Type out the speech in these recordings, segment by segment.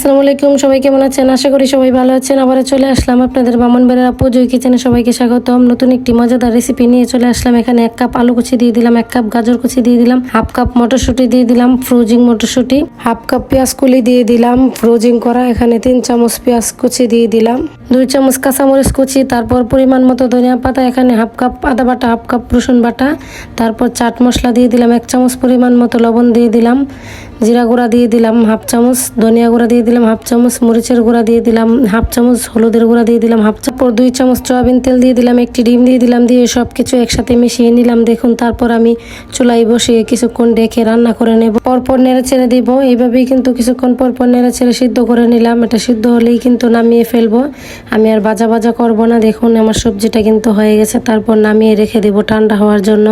আসসালামু আলাইকুম, সবাই কেমন আছেন? আশা করি সবাই ভালো আছেন। আবার চলে আসলাম আপনাদের বামন আপু জয় কিচেনে সবাইকে স্বাগতম। নতুন একটি মজাদার রেসিপি নিয়ে চলে আসলাম। এখানে এক কাপ আলু কুচি দিয়ে দিলাম, এক কাপ গাজর কুচি দিয়ে দিলাম, হাফ কাপ মটরশুঁটি দিয়ে দিলাম ফ্রোজিং মটরশুঁটি, হাফ কাপ পেঁয়াজ কুলি দিয়ে দিলাম ফ্রোজিং করা এখানে তিন চামচ পেঁয়াজ কুচি দিয়ে দিলাম। দুই চামচ কাঁচামরিচ কুচি, তারপর পরিমাণ মতো ধনিয়া পাতা, এখানে হাফ কাপ আদা বাটা, হাফ কাপ রসুন বাটা। তারপর চাট মশলা দিয়ে দিলাম, এক চামচ পরিমাণ মতো লবণ দিয়ে দিলাম, জিরা গুঁড়া দিয়ে দিলাম হাফ চামচ, ধনিয়া গুঁড়া দিয়ে দিলাম হাফ চামচ, মরিচের গুঁড়া দিয়ে দিলাম হাফ চামচ, হলুদের গুঁড়া দিয়ে দিলাম হাফ চামচ দুই চামচ সয়াবিন তেল দিয়ে দিলাম, একটি ডিম দিয়ে দিলাম, দিয়ে সব কিছু একসাথে মিশিয়ে নিলাম। দেখুন, তারপর আমি চুলাই বসিয়ে কিছুক্ষণ ডেকে রান্না করে নেব। পরপর নেড়ে ছেড়ে দিব, এইভাবেই কিন্তু কিছুক্ষণ পরপর নেড়ে ছেড়ে সিদ্ধ করে নিলাম। এটা সিদ্ধ হলেই কিন্তু নামিয়ে ফেলব। আমি আর বাজা বাজা করব না, দেখুন আমার সবজিটা কিন্তু হয়ে গেছে, তারপর নামিয়ে রেখে দেব ঠান্ডা হওয়ার জন্য।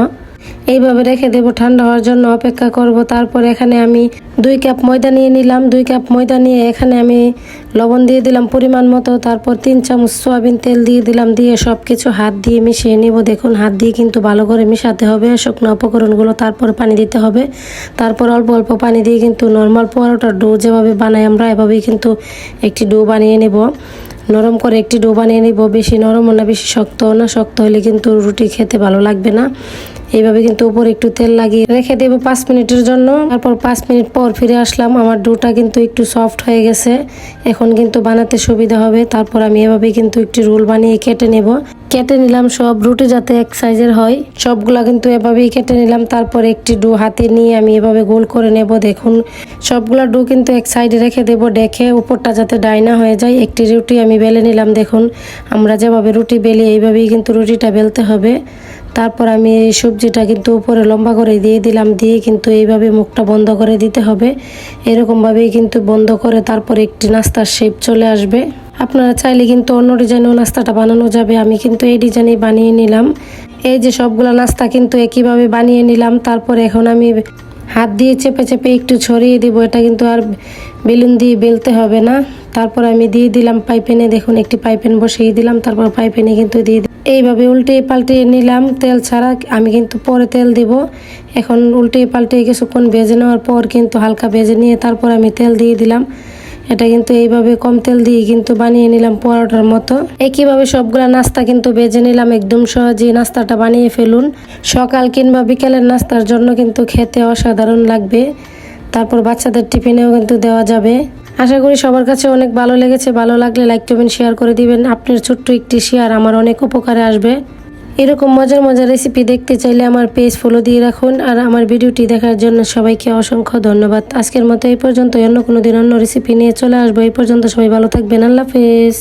এইভাবে রেখে দেবো ঠান্ডা হওয়ার জন্য অপেক্ষা করব, তারপর এখানে আমি দুই কাপ ময়দা নিয়ে নিলাম, দুই কাপ ময়দা নিয়ে এখানে আমি লবণ দিয়ে দিলাম পরিমাণ মতো, তারপর তিন চামচ সয়াবিন তেল দিয়ে দিলাম, দিয়ে সব কিছু হাত দিয়ে মিশিয়ে নিব, দেখুন হাত দিয়ে কিন্তু ভালো করে মিশাতে হবে, শুকনো উপকরণগুলো তারপর পানি দিতে হবে, তারপর অল্প অল্প পানি দিয়ে কিন্তু নর্মাল পরোটার ডো যেভাবে বানাই আমরা, এভাবেই কিন্তু একটি ডো বানিয়ে নেব। নরম করে একটি ডোবা নিয়ে নিব। বেশি নরমও না বেশি শক্তও না শক্ত হলে কিন্তু রুটি খেতে ভালো লাগবে না। এইভাবে কিন্তু উপরে একটু তেল লাগিয়ে রেখে দেবো পাঁচ মিনিটের জন্য। তারপর পাঁচ মিনিট পর ফিরে আসলাম। আমার ডোটা কিন্তু একটু সফট হয়ে গেছে। এখন কিন্তু বানাতে সুবিধা হবে। তারপর আমি এভাবে কিন্তু একটি রোল বানিয়ে কেটে নেব। কেটে নিলাম সব। রুটি যাতে এক সাইজের হয়, সবগুলা কিন্তু এভাবেই কেটে নিলাম। তারপর একটি ডো হাতে নিয়ে আমি এভাবে গোল করে নেব। দেখুন, সবগুলা ডো কিন্তু এক সাইডে রেখে দেব। ডেকে উপরটা যাতে ডাইনা হয়ে যায়, একটি রুটি আমি বেলে নিলাম। দেখুন, আমরা যেভাবে রুটি বেলি, এইভাবেই কিন্তু রুটিটা বেলতে হবে। তারপর আমি এই সবজিটা কিন্তু উপরে লম্বা করে দিয়ে দিলাম, দিয়ে কিন্তু এইভাবে মুখটা বন্ধ করে দিতে হবে। এরকমভাবেই কিন্তু বন্ধ করে তারপর একটি নাস্তার শেপ চলে আসবে। আপনারা চাইলে কিন্তু অন্য ডিজাইনেও নাস্তাটা বানানো যাবে। আমি কিন্তু এই ডিজাইনেই বানিয়ে নিলাম। এই যে সবগুলো নাস্তা কিন্তু একইভাবে বানিয়ে নিলাম। তারপর এখন আমি হাত দিয়ে চেপে চেপে একটু ছড়িয়ে দিব। এটা কিন্তু আর বেলুন দিয়ে বেলতে হবে না। তারপর আমি দিয়ে দিলাম পাইপেনে। দেখুন, একটি পাইপেন বসিয়ে দিলাম। তারপর পাইপেনে কিন্তু দিয়ে। এইভাবে উল্টে পাল্টে নিলাম। তেল ছাড়া আমি কিন্তু পরে তেল দিব। এখন উল্টে পাল্টে কিছুক্ষণ ভেজে নেওয়ার পর কিন্তু হালকা ভেজে নিয়ে তারপর আমি তেল দিয়ে দিলাম। এটা কিন্তু এইভাবে কম তেল দিয়ে কিন্তু বানিয়ে নিলাম পরোটার মতো। একইভাবে সবগুলা নাস্তা কিন্তু বেজে নিলাম একদম সহজেই নাস্তাটা বানিয়ে ফেলুন। সকাল কিংবা বিকেলের নাস্তার জন্য কিন্তু খেতে অসাধারণ লাগবে। তারপর বাচ্চাদের টিফিনেও কিন্তু দেওয়া যাবে। আশা করি সবার কাছে অনেক ভালো লেগেছে। ভালো লাগলে লাইক কমেন্ট শেয়ার করে দিবেন। আপনার ছোট্ট একটি শেয়ার আমার অনেক উপকারে আসবে। এরকম মজার মজার রেসিপি দেখতে চাইলে আমার পেজ ফলো দিয়ে রাখুন। আর আমার ভিডিওটি দেখার জন্য সবাইকে অসংখ্য ধন্যবাদ। আজকের মতো এই পর্যন্ত অন্য কোনো দিন অন্য রেসিপি নিয়ে চলে আসব। এই পর্যন্ত সবাই ভালো থাকবেন। আল্লাহ হাফেজ।